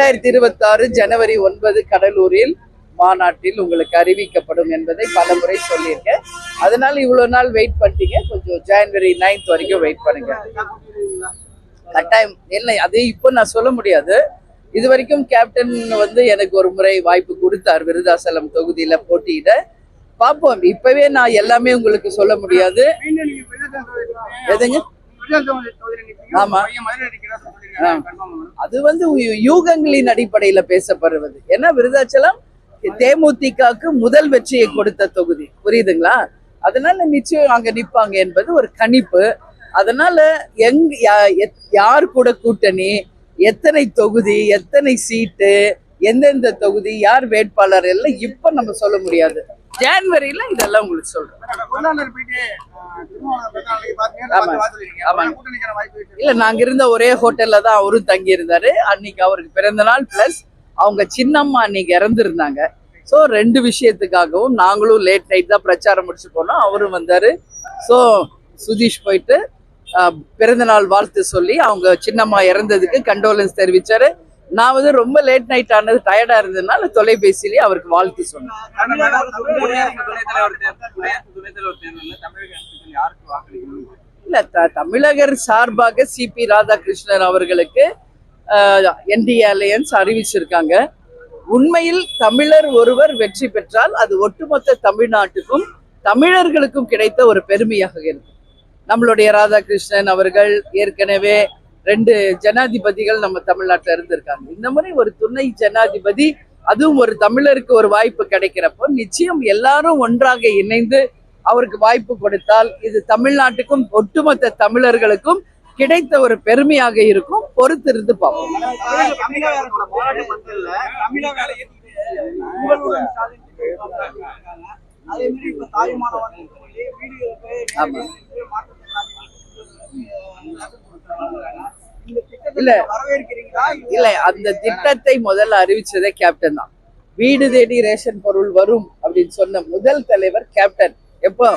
ரெண்டாயிரத்தி இருபத்தி ஆறு ஜனவரி ஒன்பது கடலூரில் மாநாட்டில் உங்களுக்கு அறிவிக்கப்படும் என்பதை பல முறை சொல்லியிருக்கேன். அதனால இவ்வளவு நாள் வெயிட் பண்ணிட்டீங்க. கொஞ்சம் ஜனவரி நைன்த் வரைக்கும் வெயிட் பண்ணுங்க. கட்டாயம். இல்லை அது இப்போ நான் சொல்ல முடியாது. இது வரைக்கும் கேப்டன் வந்து எனக்கு ஒரு முறை வாய்ப்பு கொடுத்தார். விருதாசலம் தொகுதியில போட்டியிட. பார்ப்போம். இப்பவே நான் எல்லாமே உங்களுக்கு சொல்ல முடியாது. எதுங்க? அது வந்து யூகங்களின் அடிப்படையில பேசப்படுவது. ஏன்னா விருதாச்சலம் தேமுதிகக்கு முதல் வெற்றியை கொடுத்த தொகுதி. புரியுதுங்களா? அதனால நிச்சயம் அங்க நிப்பாங்க என்பது ஒரு கணிப்பு. அதனால எங் யார் கூட கூட்டணி எத்தனை தொகுதி எத்தனை சீட்டு எந்தெந்த தொகுதி யார் வேட்பாளர் எல்லாம் இப்ப நம்ம சொல்ல முடியாது. ஜான்வரியில இதெல்லாம் உங்களுக்கு சொல்றேன். இல்ல நாங்க இருந்த ஒரே ஹோட்டல்ல தான் அவரும் தங்கி இருந்தாரு அன்னைக்கு அவருக்கு பிறந்த நாள் பிளஸ் அவங்க சின்னம்மா அன்னைக்கு இறந்துருந்தாங்க. ஸோ ரெண்டு விஷயத்துக்காகவும் நாங்களும் லேட் நைட் தான் பிரச்சாரம் முடிச்சு போனோம். அவரும் வந்தாரு. ஸோ சுதீஷ் போயிட்டு பிறந்த நாள் வாழ்த்து சொல்லி அவங்க சின்னம்மா இறந்ததுக்கு கண்டோலன்ஸ் தெரிவிச்சாரு. நான் வந்து ரொம்ப லேட் நைட் ஆனது டயர்டா இருந்ததுனால தொலைபேசியிலேயே அவருக்கு வாழ்த்து சொன்னேன். இல்ல தமிழகர் சார்பாக சிபி ராதாகிருஷ்ணன் அவர்களுக்கு என்டிஏ அலையன்ஸ் அறிவிச்சிருக்காங்க. உண்மையில் தமிழர் ஒருவர் வெற்றி பெற்றால் அது ஒட்டுமொத்த தமிழ்நாட்டுக்கும் தமிழர்களுக்கும் கிடைத்த ஒரு பெருமையாக இருக்கும். நம்மளுடைய ராதாகிருஷ்ணன் அவர்கள் ஏற்கனவே ரெண்டு ஜனாதிபதிகள் நம்ம தமிழ்நாட்டில் இருந்திருக்காங்க இந்த மாதிரி ஒரு துணை ஜனாதிபதி அதுவும் ஒரு தமிழருக்கு ஒரு வாய்ப்பு கிடைக்கிறப்போ நிச்சயம் எல்லாரும் ஒன்றாக இணைந்து அவருக்கு வாய்ப்பு கொடுத்தால் இது தமிழ்நாட்டுக்கும் ஒட்டுமொத்த தமிழர்களுக்கும் கிடைத்த ஒரு பெருமையாக இருக்கும் பொறுத்திருந்து பார்ப்போம் ஆமா. இல்ல. இல்ல அந்த திட்டத்தை முதல்ல அறிவிச்சதே கேப்டன் தான். வீடு தேடி ரேஷன் பொருள் வரும் அப்படின்னு சொன்ன முதல் தலைவர் கேப்டன் எப்போ?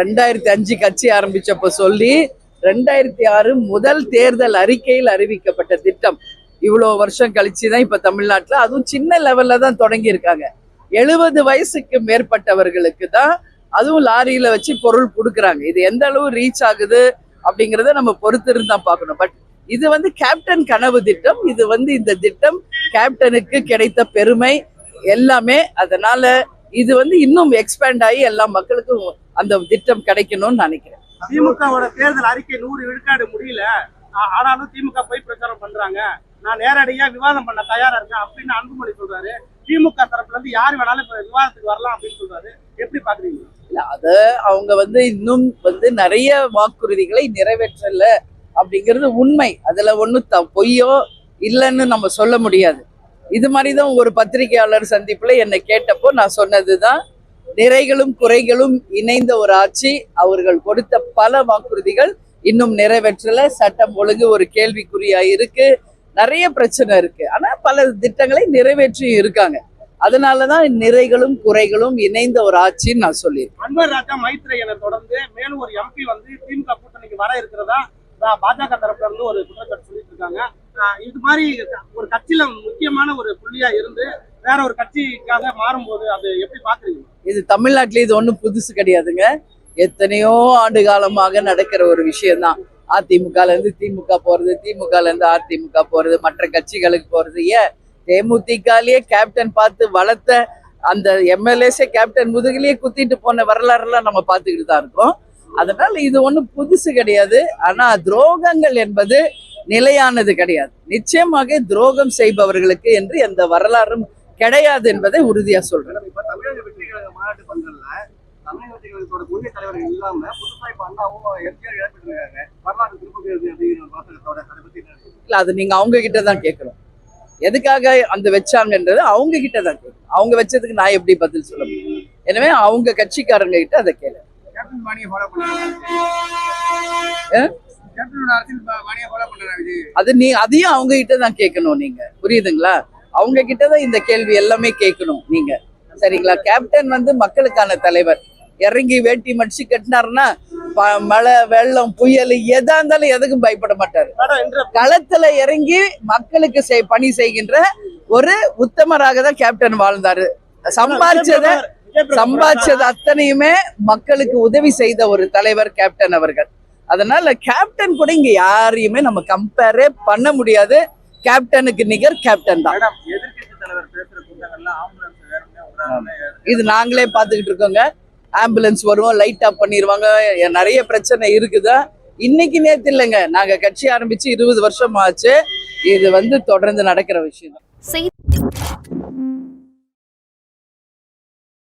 ரெண்டாயிரத்தி அஞ்சு கட்சி ஆரம்பிச்சப்ப சொல்லி ரெண்டாயிரத்தி ஆறு முதல் தேர்தல் அறிக்கையில் அறிவிக்கப்பட்ட திட்டம். இவ்வளோ வருஷம் கழிச்சு தான் இப்போ தமிழ்நாட்டில் அதுவும் சின்ன லெவல்ல தான் தொடங்கி இருக்காங்க எழுபது வயசுக்கு மேற்பட்டவர்களுக்கு தான் அதுவும் லாரியில வச்சு பொருள் கொடுக்குறாங்க. இது எந்த அளவு ரீச் ஆகுது அப்படிங்கிறத நம்ம பொறுத்திருந்து தான் பார்க்கணும். பட் இது வந்து கேப்டன் கனவு திட்டம். இது வந்து இந்த திட்டம் கேப்டனுக்கு கிடைத்த பெருமை. எல்லாமே அதனால இது வந்து இன்னும் எக்ஸ்பேண்ட் ஆகி எல்லா மக்களுக்கும் அந்த திட்டம் கிடைக்கணும்னு நினைக்கிறேன். திமுகவோட தேர்தல் அறிக்கை நூறு விழுக்காடு முடியல. ஆனாலும் திமுக போய் பிரச்சாரம் பண்றாங்க. நான் நேரடியா விவாதம் பண்ண தயாரா இருக்கேன் அப்படின்னு அன்புமணி சொல்றாரு. திமுக தரப்புல இருந்து யார் வேணாலும் விவாதத்துக்கு வரலாம் அப்படின்னு சொல்றாரு. எப்படி பாக்குறீங்க? இல்ல அத அவங்க வந்து இன்னும் வந்து நிறைய வாக்குறுதிகளை நிறைவேற்றல. அப்படிங்கிறது உண்மை. அதில் ஒன்றும் த பொய்யோ இல்லைன்னு நம்ம சொல்ல முடியாது. இது மாதிரி தான் ஒரு பத்திரிகையாளர் சந்திப்பில் என்னை கேட்டப்போ நான் சொன்னது தான் நிறைகளும் குறைகளும் இணைந்த ஒரு ஆட்சி அவர்கள் கொடுத்த பல வாக்குறுதிகள் இன்னும் நிறைவேற்றல. சட்டம் ஒழுங்கு ஒரு கேள்விக்குறியா இருக்கு. நிறைய பிரச்சனை இருக்கு. ஆனா பல திட்டங்களை நிறைவேற்றியும் இருக்காங்க. அதனாலதான் நிறைகளும் குறைகளும் இணைந்த ஒரு ஆட்சின்னு நான் சொல்லியிருக்கேன். அன்வர் ராஜா மைத்ரேயனை தொடர்ந்து மேலும் ஒரு எம்பி வந்து திமுக கூட்டணிக்கு வர இருக்கிறதா? பாஜக தரப்புல இருந்து ஒரு குற்றச்சாட்டு சொல்லிட்டு இருக்காங்க இது மாதிரி ஒரு கட்சியில முக்கியமான ஒரு புள்ளியா இருந்து வேற ஒரு கட்சிக்காக மாறும்போது அது எப்படி பாக்குறீங்க? இது தமிழ்நாட்டில் இது ஒன்றும் புதுசு கிடையாதுங்க. எத்தனையோ ஆண்டு காலமாக நடக்கிற ஒரு விஷயம்தான். அதிமுகல இருந்து திமுக போறது திமுகலேருந்து அதிமுக போறது மற்ற கட்சிகளுக்கு போறது. ஏன்? தேமுதிகலயே கேப்டன் பார்த்து வளர்த்த அந்த எம்எல்ஏஸே கேப்டன் முதுகிலேயே குத்திட்டு போன வரலாறுலாம் நம்ம பார்த்துக்கிட்டு தான் இருக்கோம். அதனால இது ஒன்றும் புதுசு கிடையாது. ஆனா துரோகங்கள் என்பது நிலையானது கிடையாது. நிச்சயமாக துரோகம் செய்பவர்களுக்கு என்று எந்த வரலாறும் கிடையாது என்பதை உறுதியா சொல்றேன்? இல்ல அது நீங்க அவங்க கிட்ட தான் கேட்கணும். எதுக்காக அந்த வச்சாங்கன்றது அவங்க கிட்ட தான் கேட்கணும். அவங்க வச்சதுக்கு நான் எப்படி பதில் சொல்ல முடியும்? எனவே அவங்க கட்சிக்காரங்க கிட்ட அதை கேளு கேப்டன் பாணியை ஃபாலோ பண்ணுறாங்க அது நீ அதையும் அவங்க கிட்ட தான் கேட்கணும் நீங்க. புரியுதுங்களா? அவங்க கிட்ட தான் இந்த கேள்வி எல்லாமே கேட்கணும் நீங்க. சரிங்களா? கேப்டன் வந்து மக்களுக்கான தலைவர். இறங்கி வேட்டி மடிச்சு கட்டினாருன்னா மழை வெள்ளம் புயல் எதா இருந்தாலும் எதுக்கும் பயப்பட மாட்டாரு. களத்துல இறங்கி மக்களுக்கு செய் பணி செய்கின்ற ஒரு உத்தமராக தான் கேப்டன் வாழ்ந்தாரு. சம்பாதிச்சத சம்பாதிச்சது அத்தனையுமே மக்களுக்கு உதவி செய்த ஒரு தலைவர் கேப்டன் அவர்கள். அதனால கேப்டன் கூட இங்க யாரையுமே நம்ம கம்பேரே பண்ண முடியாது. கேப்டனுக்கு நிகர் கேப்டன் தான். மேடம் எதிர்க்கட்சி தலைவர் பேசுற கூட்டங்கள்ல ஆம்புலன்ஸ் வேணும்னே விடுறாங்கன்னு இது நாங்களே பார்த்துக்கிட்டு இருக்கோங்க. ஆம்புலன்ஸ் வரும் லைட் ஆஃப் பண்ணிடுவாங்க நிறைய பிரச்சனை இருக்குதா. இன்னைக்கு நேத்து இல்லைங்க. நாங்க கட்சி ஆரம்பிச்சு இருபது வருஷம் ஆச்சு இது வந்து தொடர்ந்து நடக்கிற விஷயம் செய்